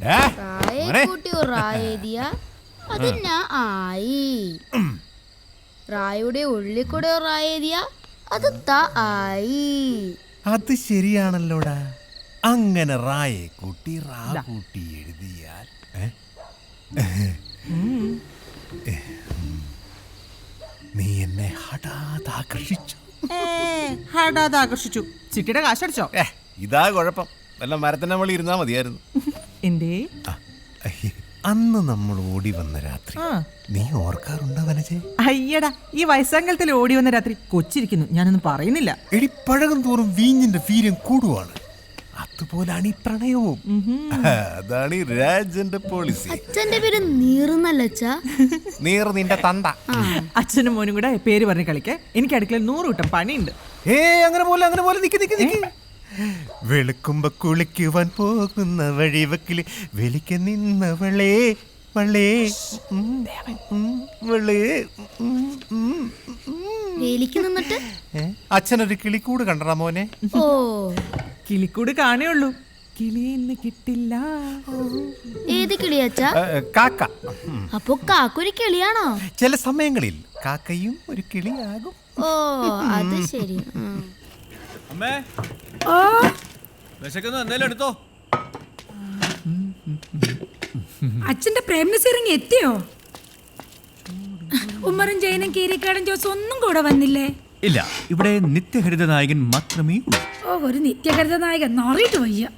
കൂട്ടി റായെഴുതിയ അതിനാ ആയി. റായുടെ ഉള്ളിൽ കൂടെ റായെഴുതിയ അത് ത ആയി. അത് ശരിയാണല്ലോടാ. അങ്ങനെ റായെ കൂട്ടി റാ കൂട്ടി എഴുതിയാൽ? നീ എന്നെ ഹഠാത് ആകർഷിച്ചു ഹഠാത് ആകർഷിച്ചു ചിട്ടിയുടെ കാശടിച്ചോ? ഇതാ കുഴപ്പം. വല്ല മരത്തിന്റെ മുകളിൽ ഇരുന്നാ മതിയായിരുന്നു. എന്തേ? അന്ന് നമ്മൾ ഓടി വന്ന രാത്രി. നീ ഓർക്കാറുണ്ടോ വനജെ? അയ്യടാ ഈ വയസ്സാങ്കലത്തിൽ ഓടി വന്ന രാത്രി കൊച്ചിരിക്കുന്നു. ഞാനൊന്നും പറയുന്നില്ല. എടി പഴകം തോറും വീഞ്ഞിന്റെ വീര്യം കൂടുവാണ്. അതുപോലാണ് ഈ പ്രണയവും. അതാണ് ഈ രാജന്റെ പോളിസി അച്ഛന്റെ പേര് നീറുന്നല്ല നീർ നിന്റെ തന്ത. അച്ഛനും മോനും കൂടെ പേര് പറഞ്ഞ് കളിക്കേ. എനിക്ക് അടുക്കളയിൽ നൂറ് കൂട്ടം പണിയുണ്ട്. ഏ അങ്ങനെ പോലെ അങ്ങനെ പോലെ നിക്ക് നിക്ക് നിക്ക്. വെളുക്കുമ്പോ കുളിക്കുവാൻ പോകുന്ന വഴിവക്കിൽ വെളിക്ക് നിന്നവളേ വളേ. വേലിക്ക് നിന്നിട്ട്? അച്ഛനൊരു കിളിക്കൂട് കണ്ടടാ മോനെ. ഓ. കിളിക്കൂട് കാണേ ഉള്ളൂ. ഇന്ന് കിട്ടില്ല. ഏത് കിളി ഏ, കാക്ക. ഉം. അപ്പൊ കാക്കൊരു കിളിയാണോ? ചില സമയങ്ങളിൽ കാക്കയും ഒരു കിളിയാകും. ഓ അത് ശരി. ഉം. അമ്മേ വിശക്കുന്നു. എന്തേലും എടുത്തോ. അച്ഛന്റെ പ്രേംനസീറിങ് എത്തിയോ? ഉമ്മറും ജയനും കീരിക്കാടൻ ജോസ് ഒന്നും കൂടെ വന്നില്ലേ? ഇല്ല ഇവിടെ നിത്യഹരിത നായകൻ മാത്രമേ ഉള്ളൂ. ഓ ഒരു നിത്യഹരിത നായകൻ. നോറിയിട്ട് വയ്യ.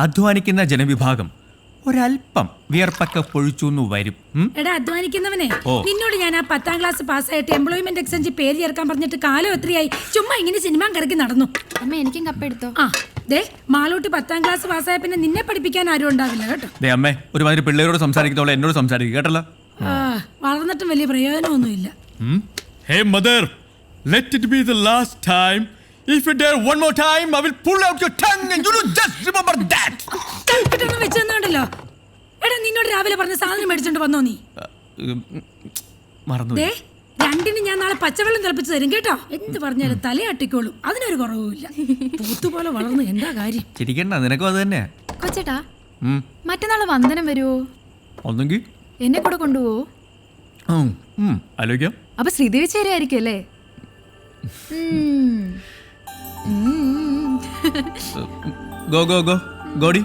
അധ്വാനിക്കുന്ന ജനവിഭാഗം. ഒരല്പം വിയർപ്പൊക്കെ പൊഴിച്ചു എന്ന് വരും. ഉം? എടാ അധ്വാനിക്കുന്നവനെ ഓ. നിന്നോട് ഞാൻ ആ പത്താം ക്ലാസ് പാസ്സായിട്ട് എംപ്ലോയ്മെന്റ് എക്സ്ചേഞ്ച് പേര് ചേർക്കാൻ പറഞ്ഞിട്ട് കാലം എത്രയായി ചുമ്മാ ഇങ്ങനെ സിനിമ കറക്കി നടന്നു. അമ്മ എനിക്കും കപ്പെടുത്തോ ആ ദേ മാളൂട്ടി പത്താം ക്ലാസ് പാസ്സായ പിന്നെ നിന്നെ പഠിപ്പിക്കാൻ ആരും ഉണ്ടാവില്ല കേട്ടോ. ദേ അമ്മേ ഒരുമാതിരി പിള്ളേരോട് സംസാരിക്കുന്നവളെ എന്നോട് സംസാരിക്കും കേട്ടല്ലോ? ആ, വളർന്നിട്ടും വലിയ പ്രയോജനമൊന്നുമില്ല. Hey mother let it be the last time if you one one more time I will pull out your tongue and you just remember that കൽപ്പിട്ടൊന്നും വെച്ചെന്നുണ്ടല്ലോ. എടാ നിന്നോട് രാവിലെ പറഞ്ഞ സാധനം മേടിച്ചോണ്ട് വന്നോ നീ? മറന്നു ദേ രണ്ടിന് ഞാൻ നാളെ പച്ചവെള്ളം തിളപ്പിച്ച് തരും കേട്ടോ? എന്ത് പറഞ്ഞാലും തലയാട്ടിക്കോളും അതിനൊരു കുറവുമില്ല. പൂത്തുപോലെ വളർന്നു എന്താ കാര്യം? ചിരിക്കണ്ട നിനക്കും അത് തന്നെ കൊച്ചേട്ടാ മറ്റന്നാൾ വന്ദനം വരുവോ? ഒന്നെങ്കിൽ എന്നെ കൂടെ കൊണ്ടുപോവോ? ആലോചിക്കാം. അപ്പൊ ശ്രീദേവി ചേരായിരിക്കും അല്ലേ ഉം. Go go go. ഗോഡി.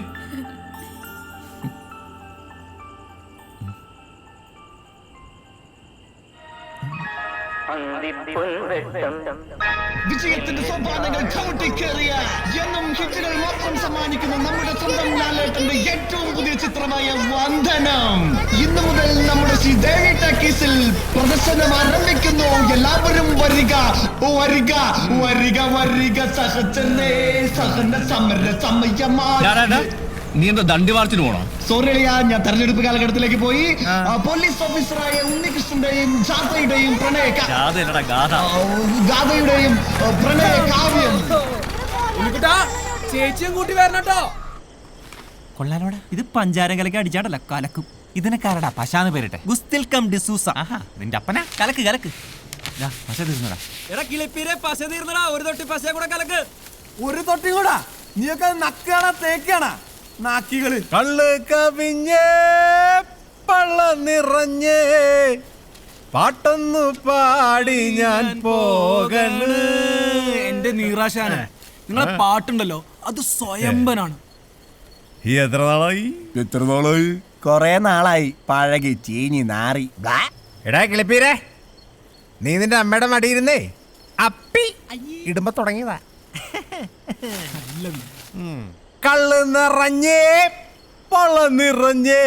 വിജയത്തിന്റെ സോപാനങ്ങൾ ചവിട്ടിക്കേറിയ എന്നും ഹിറ്റുകൾ മാത്രം സമ്മാനിക്കുന്ന നമ്മുടെ സ്വന്തം ലാലേട്ടന്റെ ഏറ്റവും പുതിയ ചിത്രമായ വന്ദനം. ഇന്നു മുതൽ നമ്മുടെ ശ്രീ ദേവി ടാക്കീസിൽ പ്രദർശനം ആരംഭിക്കുന്നു. എല്ലാവരും വരിക വരിക വരിക വരിക. സഹജനേ സഹന സമര സമയമാണ് നീ എന്താ ദണ്ഡി മാർച്ചിന് പോണോ? സോറി അളിയാ ഞാൻ തെരഞ്ഞെടുപ്പ് കാലഘട്ടത്തിലേക്ക് പോയി. പോലീസ് ഓഫീസറായ ഉണ്ണികൃഷ്ണന്റെയും ജാഥയുടെയും പ്രണയ ഗാഥയുടെയും പ്രണയ കാവ്യം. ചേച്ചിയും കൂട്ടി വരണട്ടോ കൊള്ളാലോടാ ഇത് പഞ്ചാരം കലക്കി അടിച്ചാടല്ല കലക്കും. ഇതിനെക്കാരടാ പശാന്ന് പേരിട്ടെ? ഗുസ്തിൽ കം ഡിസൂസ. ആഹാ നിന്റെ അപ്പന? കലക്ക് കലക്ക്. പശ തീർന്നടാ. എടാ കിളിപ്പീരെ പശ തീർന്നടാ. ഒരു തൊട്ടി പശ കൂടെ കലക്ക്. ഒരു തൊട്ടി കൂടാ. നീയൊക്കെ നക്കാണാ തേക്കാണാ? നാക്കികൾ. കള്ള് കവിഞ്ഞേ പള്ള നിറഞ്ഞേ. പാട്ടൊന്നു പാടി ഞാൻ പോകണ്. എന്റെ നീറാശാന നിങ്ങളെ പാട്ടുണ്ടല്ലോ അത് സ്വയംഭനാണ്. ഈ എത്ര നാളായി? എത്ര നാളായി? കൊറേ നാളായി. പഴകി ചീഞ്ഞി നാറി. എടാ കിളിപ്പീരെ. നീ നിന്റെ അമ്മയുടെ മടിയിരുന്നേ അപ്പി. ഇടുമ്പോ തുടങ്ങിയതാ. കള്ള് നിറഞ്ഞേ പള്ള നിറഞ്ഞേ.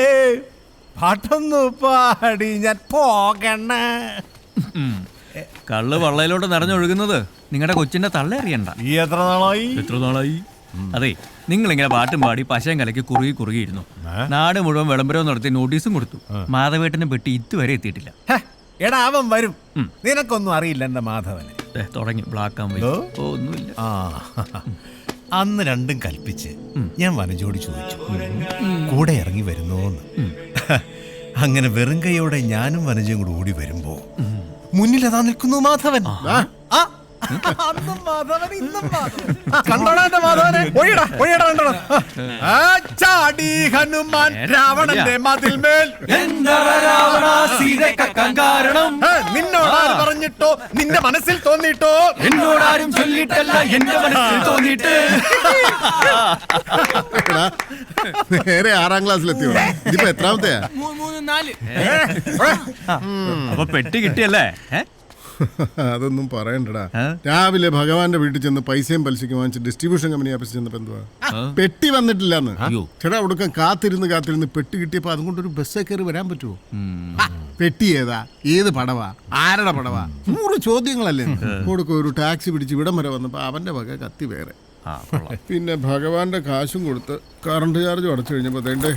പാട്ടൊന്നു പാടി ഞാൻ പോകണ. കള്ള് വള്ളയിലോട്ട് നിറഞ്ഞൊഴുകുന്നത് നിങ്ങളുടെ കൊച്ചിന്റെ തള്ള അറിയണ്ട ഈ എത്ര നാളായി? എത്ര നാളായി? അതെ നിങ്ങൾ ഇങ്ങനെ പാട്ടും പാടി പശയും കലക്കി കുറുകി കുറുകിയിരുന്നു. നാട് മുഴുവൻ വിളംബരവും നടത്തി നോട്ടീസും കൊടുത്തു. മാധവേട്ടനെ പെട്ടി ഇതുവരെ എത്തിയിട്ടില്ല. ഹ, എടാ അവൻ വരും. നിനക്കൊന്നും അറിയില്ല എന്റെ മാധവന്. ദേ, തുടങ്ങി ബ്ലാക്ക് ആൻഡ് വൈറ്റ് ഓ ഒന്നുമില്ല. ആ അന്ന് രണ്ടും കൽപ്പിച്ച് ഞാൻ വനജോട് ചോദിച്ചു. കൂടെ ഇറങ്ങി വരുന്നോന്ന്. അങ്ങനെ വെറും കൈയോടെ ഞാനും വനജയും കൂടെ ഓടി വരുമ്പോ മുന്നിൽ അതാ നിൽക്കുന്നു മാധവൻ. ആ, ആ. അന്നും മാധവൻ ഇന്നും മാധവൻ. കണ്ടോടാ എന്റെ മാധവനെ? ഒഴിയടാ ഒഴിയടാ കണ്ടോടാ. ആ, ചാടി ഹനുമാൻ രാവണന്റെ മതിൽമേൽ കാരണം? ഏ, നിന്നോടാര് പറഞ്ഞിട്ടോ? നിന്റെ മനസ്സിൽ തോന്നിട്ടോ എന്നോടാരും ചൊല്ലിട്ടല്ല എന്റെ മനസ്സിൽ തോന്നിട്ട് എടാ, നേരെ ആറാം ക്ലാസ്സിലെത്തിയോടാ ഇതിപ്പോ എത്രാമത്തെയാ? മൂന്ന് മൂന്ന് നാല്. അപ്പൊ പെട്ടി കിട്ടിയല്ലേ? ഏ? അതൊന്നും പറയണ്ടടാ. രാവിലെ ഭഗവാന്റെ വീട്ടിൽ ചെന്ന് പൈസയും പലിശയ്ക്ക് വാങ്ങിച്ച് ഡിസ്ട്രിബ്യൂഷൻ കമ്പനി ഓഫീസിൽ ചെന്നപ്പോ എന്തുവാ? പെട്ടി വന്നിട്ടില്ലെന്ന്. ചേട്ടാ കൊടുക്കാൻ കാത്തിരുന്ന് കാത്തിരുന്ന് പെട്ടി കിട്ടിയപ്പോ അതുകൊണ്ടൊരു ബസ്സേ കയറി വരാൻ പറ്റുമോ പെട്ടി ഏതാ? ഏത് പടവാ? ആരുടെ പടവാ? നൂറ് ചോദ്യങ്ങളല്ലേ? കൊടുക്കും ഒരു ടാക്സി പിടിച്ച് ഇവിടം വരെ വന്നപ്പോ അവന്റെ വക കത്തി വേറെ. പിന്നെ ഭഗവാന്റെ കാശും കൊടുത്ത് കറണ്ട് ചാർജും അടച്ചു കഴിഞ്ഞപ്പോ തേണ്ടേ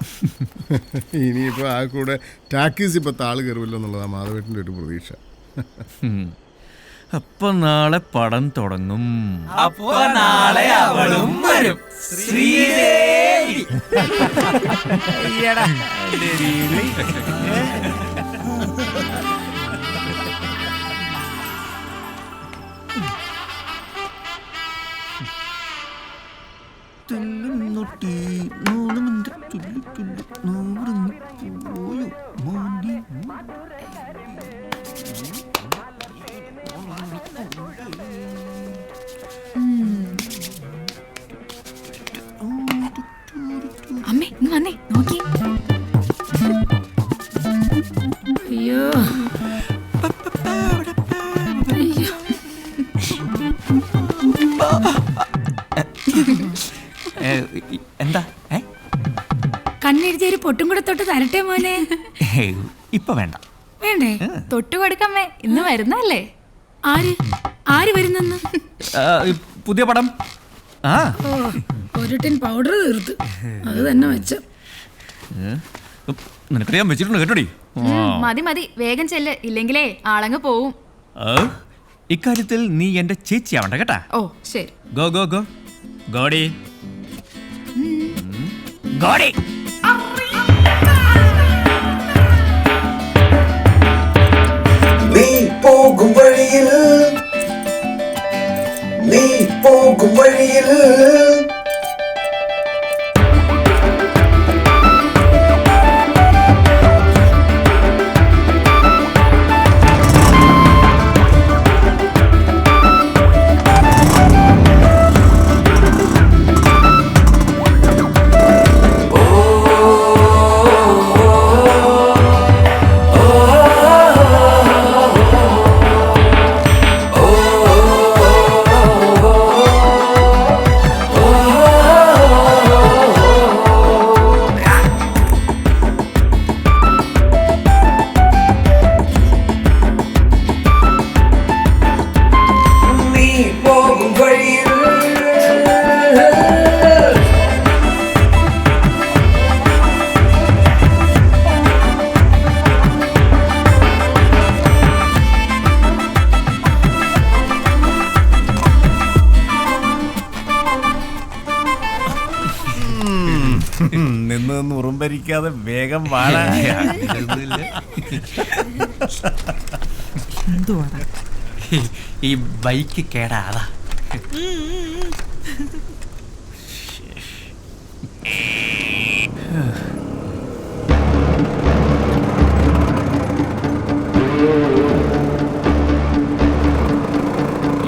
ഇനിയിപ്പോ ആ കൂടെ ടാക്സി ഇപ്പൊ താൾ കയറുമല്ലോ എന്നുള്ളതാണ് മാധവേട്ടിന്റെ ഒരു പ്രതീക്ഷ. അപ്പൊ നാളെ പടം തുടങ്ങും. അപ്പൊ നാളെ അവളും വരും. ശ്രീദേവി. അമ്മേ ഇങ്ങ് വന്നേ നോക്കി. അയ്യോ. എന്താ? ഏ? കണ്ണെഴുതി ഒരു പൊട്ടും കൂടെ തൊട്ട് തരട്ടെ മോനെ? ഇപ്പൊ വേണ്ട. വേണ്ടേ? തൊട്ടു കൊടുക്കമ്മേ. ഇന്ന് വരുന്നല്ലേ ആര്? ആര് വരുന്നെന്ന്? പുതിയ പടം. ആ. ഒരു ടിൻ പൗഡർ തീർത്ത്. അത് തന്നെ വെച്ച. ഏ? നിനക്കറിയാൻ വെച്ചിട്ടുണ്ട് കേട്ടോടി. മതി മതി. വേഗം ചെല്ല്. ഇല്ലെങ്കിലേ ആളങ്ങ് പോവും. ഇക്കാര്യത്തിൽ നീ എന്റെ ചേച്ചിയാവണ്ട കേട്ടാ. ഓ ശരി. Go go go. ഗോഡി. ഗോഡി. നീ പോകും വഴിയിൽ. നീ പോകും വഴിയിൽ. ഉറുമ്പരിക്കാതെ വേഗം വാഴ എന്തുവാടാ? ഈ ബൈക്ക് കേടാതാ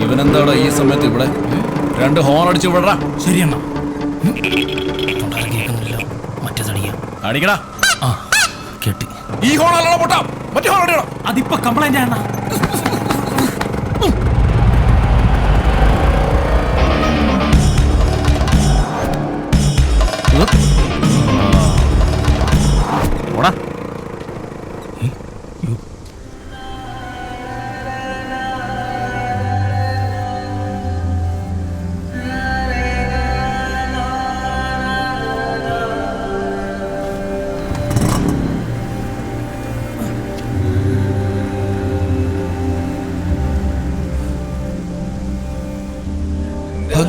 ഇവനെന്താടാ ഈ സമയത്ത് ഇവിടെ? രണ്ട് ഹോൺ അടിച്ചു വിടറാ ശരിയെന്നാ അടിക്കടാ കേട്ടി ഈ ഹോൺ അല്ലടാ പൊട്ടാ മറ്റേ ഹോൺ അതിപ്പോ കംപ്ലൈന്റ് ആണ് ഓടാ